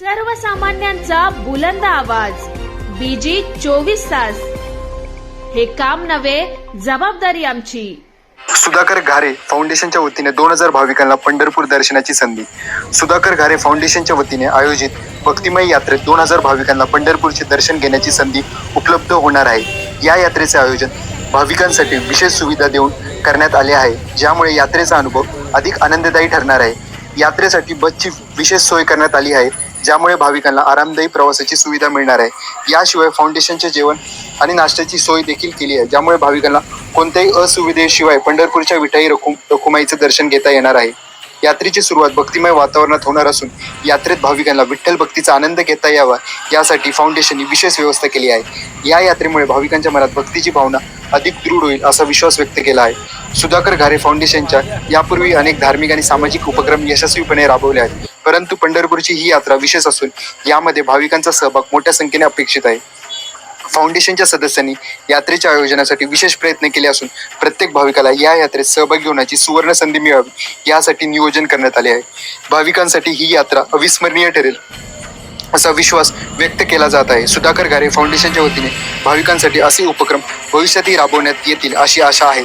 सर्वसामान्यांचा बुलंद आवाज. बीजी चोवीस तास. हे काम नव्हे जबाबदारी आमची. सुधाकर घारे फाउंडेशनच्या वतीने दोन हजार भाविकांना पंढरपूर दर्शनाची संधी. सुधाकर घारे फाउंडेशनच्या वतीने आयोजित भक्तिमय यात्रेत दोन हजार भाविकांना पंढरपूरचे दर्शन घेण्याची संधी उपलब्ध होणार आहे. या यात्रेचे आयोजन भाविकांसाठी विशेष सुविधा देऊन करण्यात आले आहे. ज्यामुळे यात्रेचा अनुभव अधिक आनंददायी ठरणार आहे. यात्रेसाठी बसची विशेष सोय करण्यात आली आहे. ज्यामुळे भाविकांना आरामदायी प्रवासाची सुविधा मिळणार आहे. याशिवाय फाउंडेशनचे जेवण आणि नाश्त्याची सोय देखील केली आहे. ज्यामुळे भाविकांना कोणत्याही असुविधेशिवाय पंढरपूरच्या विठाई रखुम रखुमाईचं दर्शन घेता येणार आहे. यात्रेची सुरुवात भक्तिमय वातावरणात होणार असून यात्रेत भाविकांना विठ्ठल भक्तीचा आनंद घेता यावा यासाठी फाउंडेशनने विशेष व्यवस्था केली आहे. या यात्रेमुळे भाविकांच्या मनात भक्तीची भावना अधिक दृढ होईल असा विश्वास व्यक्त केला आहे. सुधाकर घारे फाउंडेशनच्या यापूर्वी अनेक धार्मिक आणि सामाजिक उपक्रम यशस्वीपणे राबवले आहेत. परंतु पंढरपूरची ही यात्रा विशेष असून यामध्ये भाविकांचा सहभाग मोठ्या संख्येने अपेक्षित आहे. फाउंडेशनच्या सदस्यांनी यात्रेच्या आयोजनासाठी विशेष प्रयत्न केले असून प्रत्येक भाविकाला या यात्रेत सहभागी होण्याची सुवर्ण संधी मिळावी यासाठी नियोजन करण्यात आले आहे. भाविकांसाठी ही यात्रा अविस्मरणीय ठरेल असा विश्वास व्यक्त केला जात आहे. सुधाकर घारे फाउंडेशनच्या वतीने भाविकांसाठी असे उपक्रम भविष्यातही राबवण्यात येतील अशी आशा आहे.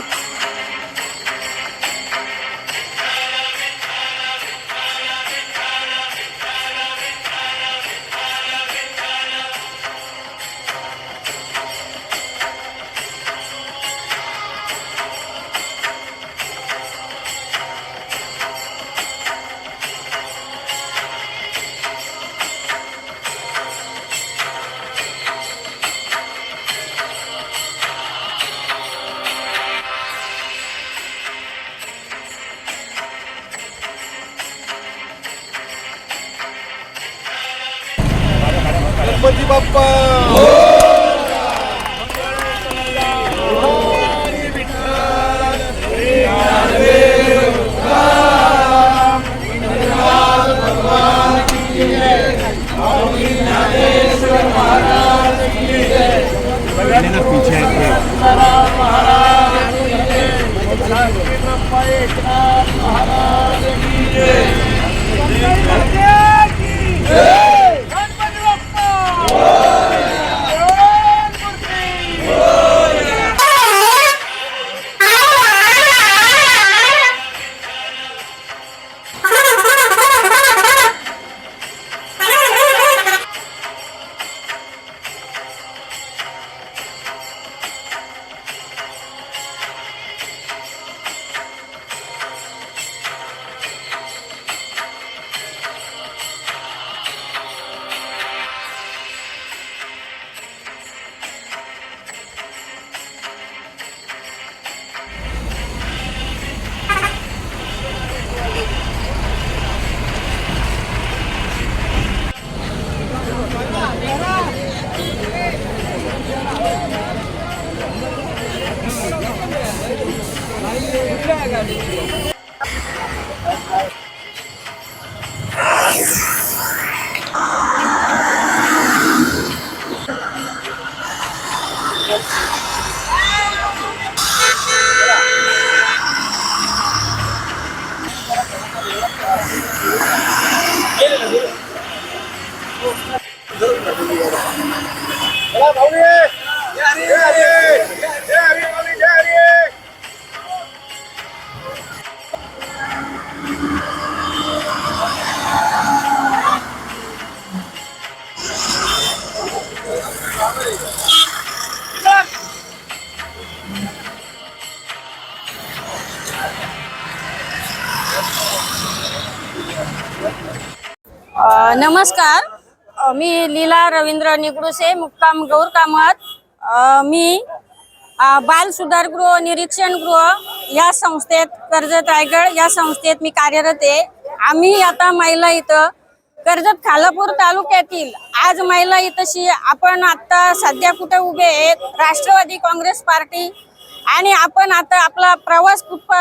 नमस्कार. मी लीला रवींद्र निगडुसे मुक्काम गौर कामत. मी बाल सुधारगृह निरीक्षण गृह या संस्थेत कर्जत रायगड या संस्थेत मी कार्यरत आहे. आम्ही आता महिला इथं कर्जत खालापूर तालुक्यातील आज महिला इथंशी आपण आता सध्या कुठे उभे आहेत? राष्ट्रवादी काँग्रेस पार्टी आणि आपण आता आपला प्रवास कुठ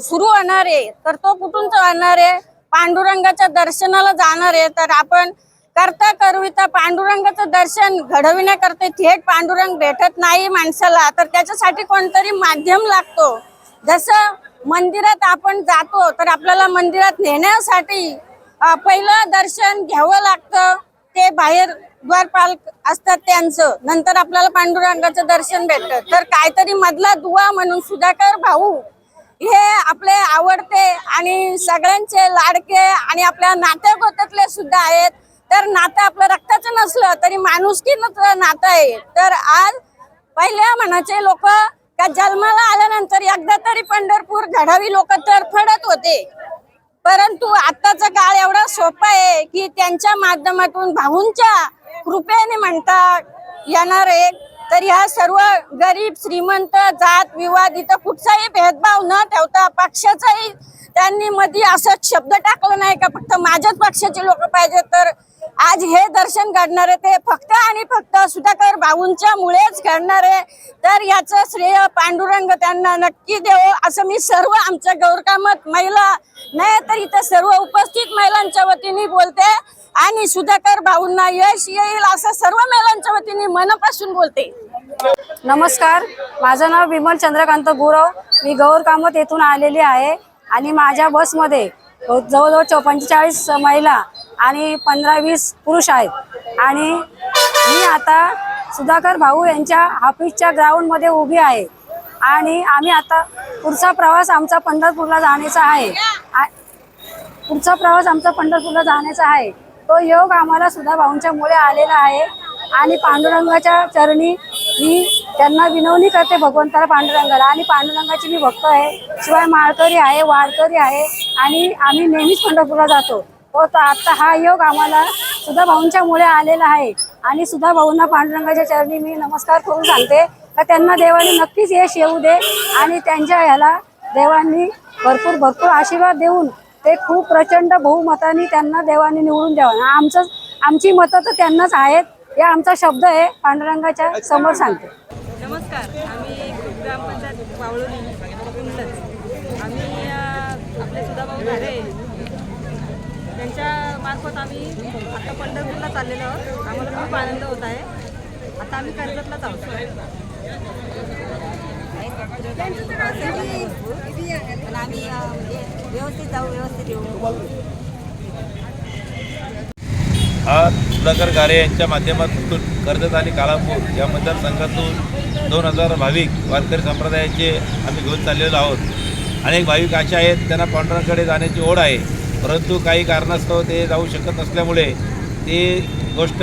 सुरू होणार आहे? तर तो कुठून होणार आहे? पांडुरंगाच्या दर्शनाला जाणार आहे तर आपण करता करविता पांडुरंगाचं दर्शन घडविण्याकरता थेट पांडुरंग भेटत नाही माणसाला. तर त्याच्यासाठी कोणतरी माध्यम लागतो. जसं मंदिरात आपण जातो तर आपल्याला मंदिरात नेण्यासाठी पहिलं दर्शन घ्यावं लागतं. ते बाहेर द्वारपाल असतात त्यांचं. नंतर आपल्याला पांडुरंगाचं दर्शन भेटतं. तर काहीतरी मधला दुवा म्हणून सुधाकर भाऊ हे आपले आवडते आणि सगळ्यांचे लाडके आणि आपल्या नात्यागोत्यातले सुद्धा आहेत. तर नातं आपलं रक्ताचं नसलं तरी माणुसकीनं नातं आहे. तर आज पहिल्या मनाचे लोक का जन्माला आल्यानंतर एकदा तरी पंढरपूर घडावी लोक तरफडत होते. परंतु आताचा काळ एवढा सोपा आहे की त्यांच्या माध्यमातून भाऊंच्या कृपेने म्हणता येणार आहे तर ह्या सर्व गरीब श्रीमंत जात विवाद इथं कुठचाही भेदभाव न ठेवता पक्षाचाही त्यांनी मध्ये असं शब्द टाकलं नाही का? फक्त माझ्याच पक्षाचे लोक पाहिजे तर आज हे दर्शन घडणारे ते फक्त आणि फक्त सुधाकर भाऊंच्या मुळेच घडणार आहे. तर याचं श्रेय पांडुरंग त्यांना नक्की देव असं मी सर्व आमच्या गौरकामत महिला नाही तर इथं सर्व उपस्थित महिलांच्या वतीने बोलते. आणि सुधाकर भाऊंना यश येईल असं सर्व महिलांच्या वतीने मनापासून बोलते. नमस्कार माझं नाव विमल चंद्रकांत गुरव. मी गौरकामत येथून आलेली आहे. आणि माझ्या बसमध्ये जवळजवळ चौ पंचेचाळीस महिला आणि पंधरा वीस पुरुष आहेत. आणि मी आता सुधाकर भाऊ यांच्या ऑफिसच्या ग्राउंडमध्ये उभी आहे. आणि आम्ही आता पुढचा प्रवास आमचा पंढरपूरला जाण्याचा आहे. आ- पुढचा प्रवास आमचा पंढरपूरला जाण्याचा आहे. तो योग आम्हाला सुद्धा भाऊंच्यामुळे आलेला आहे. आणि पांडुरंगाच्या चरणी मी त्यांना विनवणी करते भगवंताला पांडुरंगाला. आणि पांडुरंगाची मी भक्त आहे. शिवाय माळकरी आहे वारकरी आहे. आणि आम्ही नेहमीच पंढरपूरला जातो. हो तर आता हा योग आम्हाला सुद्धा भाऊंच्यामुळे आलेला आहे. आणि सुद्धा भाऊंना पांडुरंगाच्या चरणी मी नमस्कार करून सांगते. का त्यांना देवाने नक्कीच यश येऊ दे आणि त्यांच्या ह्याला देवांनी भरपूर भरपूर आशीर्वाद देऊन ते खूप प्रचंड बहुमताने त्यांना देवाने निवडून द्यावं. आमचं आमची मतं तर त्यांनाच आहेत. या आमचा शब्द आहे पांडुरंगाच्या समोर सांगते. नमस्कार. आम्ही ग्रामपंचायत पावळोली आम्ही आपले सुधा भाऊ झाले यांच्या मार्फत आम्ही आता पंढरपूरला चाललेलो आहोत. आम्हाला खूप आनंद होत आहे. आता आम्ही कर्जतलाच आहोत पण आम्ही म्हणजे व्यवस्थित जाऊ व्यवस्थित येऊ. आज सुधाकर गारे यांच्या माध्यमातून कर्जत आणि कालापूर या मतदारसंघातून दोन हजार भाविक वारकरी संप्रदायाचे आम्ही घेऊन चाललेलो आहोत. अनेक भाविक असे आहेत त्यांना पांडुरंगाकडे जाण्याची ओढ आहे. परंतु काही कारणास्तव ते जाऊ शकत नसल्यामुळे ती गोष्ट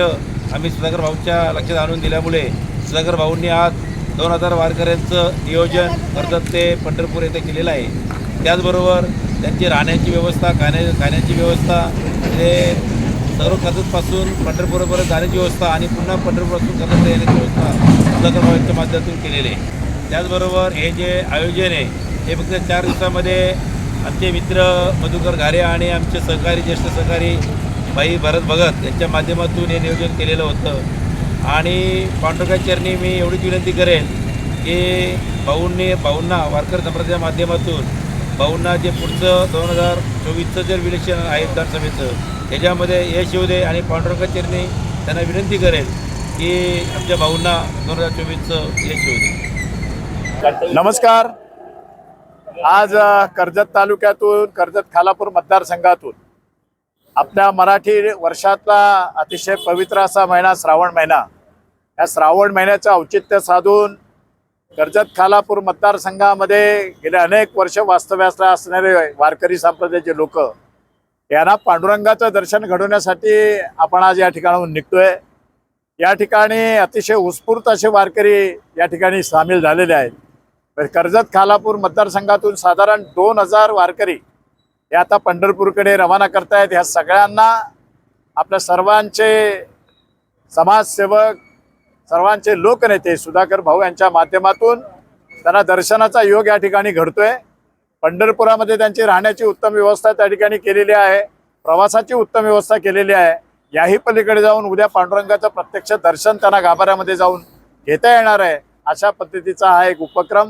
आम्ही सुधाकर भाऊच्या लक्षात आणून दिल्यामुळे सुधाकर भाऊंनी आज दोन हजार वारकऱ्यांचं नियोजन कर्जत ते पंढरपूर येथे केलेलं आहे. त्याचबरोबर त्यांची राहण्याची व्यवस्था खाण्या खाण्याची व्यवस्था ते सर्व कर्जतपासून पंढरपूरपर्यंत जाण्याची व्यवस्था आणि पुन्हा पंढरपूरपासून कर्जत येण्याची व्यवस्था सुधाकर भाऊंच्या माध्यमातून केलेली आहे. त्याचबरोबर हे जे आयोजन आहे हे फक्त चार दिवसामध्ये आमचे मित्र मधुकर घारे आणि आमचे सहकारी ज्येष्ठ सहकारी भाई भरत भगत यांच्या माध्यमातून हे नियोजन केलेलं होतं. आणि पांडुरंगाचरणी मी एवढीच विनंती करेन की भाऊंनी भाऊंना वारकर संप्रदायाच्या माध्यमातून भाऊंना जे पुढचं दोन हजार चोवीसचं जर इलेक्शन आहे विधानसभेचं त्याच्यामध्ये यश येऊ दे आणि पांडुरंगाचरणी त्यांना विनंती करेल की आमच्या भाऊंना दोन हजार चोवीसचं यश येऊ दे. नमस्कार. आज कर्जत तालुक्यातून कर्जत खालापूर मतदारसंघातून आपल्या मराठी वर्षातला अतिशय पवित्र असा महिना श्रावण महिना. या श्रावण महिन्याचं औचित्य साधून कर्जत खालापूर मतदारसंघामध्ये गेले अनेक वर्ष वास्तव्यास असणारे वारकरी संप्रदायाचे लोक यांना पांडुरंगाचं दर्शन घडवण्यासाठी आपण आज या ठिकाणाहून निघतोय. या ठिकाणी अतिशय उत्स्फूर्त असे वारकरी या ठिकाणी सामील झालेले आहेत. कर्जत खालापूर मतदारसंघातून साधारण दोन हजार वारकरी हे आता पंढरपूरकडे रवाना करतायत. ह्या सगळ्यांना आपल्या सर्वांचे समाजसेवक सर्वांचे लोकनेते सुधाकर भाऊ यांच्या माध्यमातून त्यांना दर्शनाचा योग या ठिकाणी घडतोय. पंढरपुरामध्ये त्यांची राहण्याची उत्तम व्यवस्था त्या ठिकाणी केलेली आहे. प्रवासाची उत्तम व्यवस्था केलेली आहे. याही पलीकडे जाऊन उद्या पांडुरंगाचं प्रत्यक्ष दर्शन त्यांना गाभाऱ्यामध्ये जाऊन घेता येणार आहे. अशा पद्धतीचा हा एक उपक्रम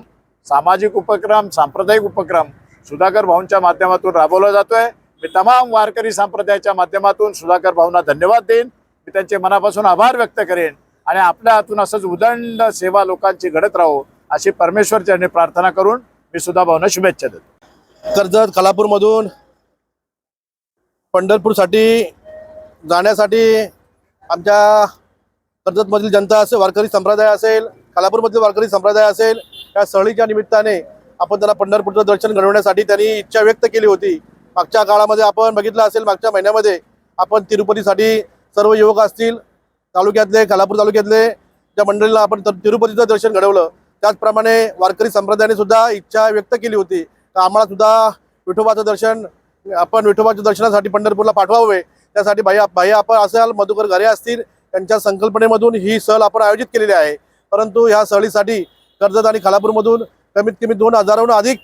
सामाजिक उपक्रम सांप्रदायिक उपक्रम सुधाकर भाऊंच्या माध्यमातून राबवला जातोय. मी तमाम वारकरी संप्रदायाच्या माध्यमातून सुधाकर भाऊंना धन्यवाद देईन. मी त्यांचे मनापासून आभार व्यक्त करेन आणि आपल्या हातून असंच उदंड सेवा लोकांची घडत राहो अशी परमेश्वर चरणी प्रार्थना करून मी सुधा भाऊंना शुभेच्छा देतो. कर्जत खालापूरमधून पंढरपूरसाठी जाण्यासाठी आमच्या कर्जतमधील जनता असेल वारकरी संप्रदाय असेल खालापूरमधील वारकरी संप्रदाय असेल या सहलीच्या निमित्ताने आपण त्यांना पंढरपूरचं दर्शन घडवण्यासाठी त्यांनी इच्छा व्यक्त केली होती. मागच्या काळामध्ये आपण बघितलं असेल मागच्या महिन्यामध्ये आपण तिरुपतीसाठी सर्व युवक असतील तालुक्यातले खालापूर तालुक्यातले ज्या मंडळीला आपण तर- तिरुपतीचं दर्शन घडवलं त्याचप्रमाणे वारकरी संप्रदायाने सुद्धा इच्छा व्यक्त केली होती. तर आम्हाला सुद्धा विठोबाचं दर्शन आपण विठोबाच्या दर्शनासाठी पंढरपूरला पाठवावे. त्यासाठी भाई भाई आपण असाल मधुकर घरे असतील त्यांच्या संकल्पनेमधून ही सहल आपण आयोजित केलेली आहे. परंतु ह्या सहलीसाठी कर्जत आणि खालापूरमधून कमीत कमी दोन हजाराहून अधिक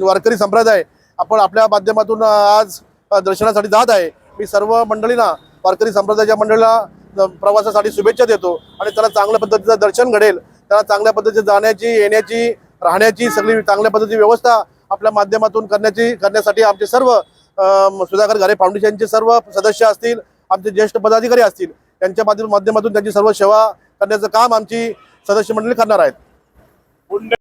वारकरी संप्रदाय आपण आपल्या माध्यमातून आज दर्शनासाठी जात आहे. मी सर्व मंडळींना वारकरी संप्रदायाच्या मंडळीला प्रवासासाठी शुभेच्छा देतो आणि त्याला चांगल्या पद्धतीचं दर्शन घडेल. त्याला चांगल्या पद्धतीने जाण्याची येण्याची राहण्याची सगळी चांगल्या पद्धतीची व्यवस्था आपल्या माध्यमातून करण्याची करण्यासाठी आमचे सर्व सुधाकर घरे फाउंडेशनचे सर्व सदस्य असतील आमचे ज्येष्ठ पदाधिकारी असतील त्यांच्या माध्यमातून त्यांची सर्व सेवा करण्याचं काम आमची सदस्य मंडळी करणार आहेत.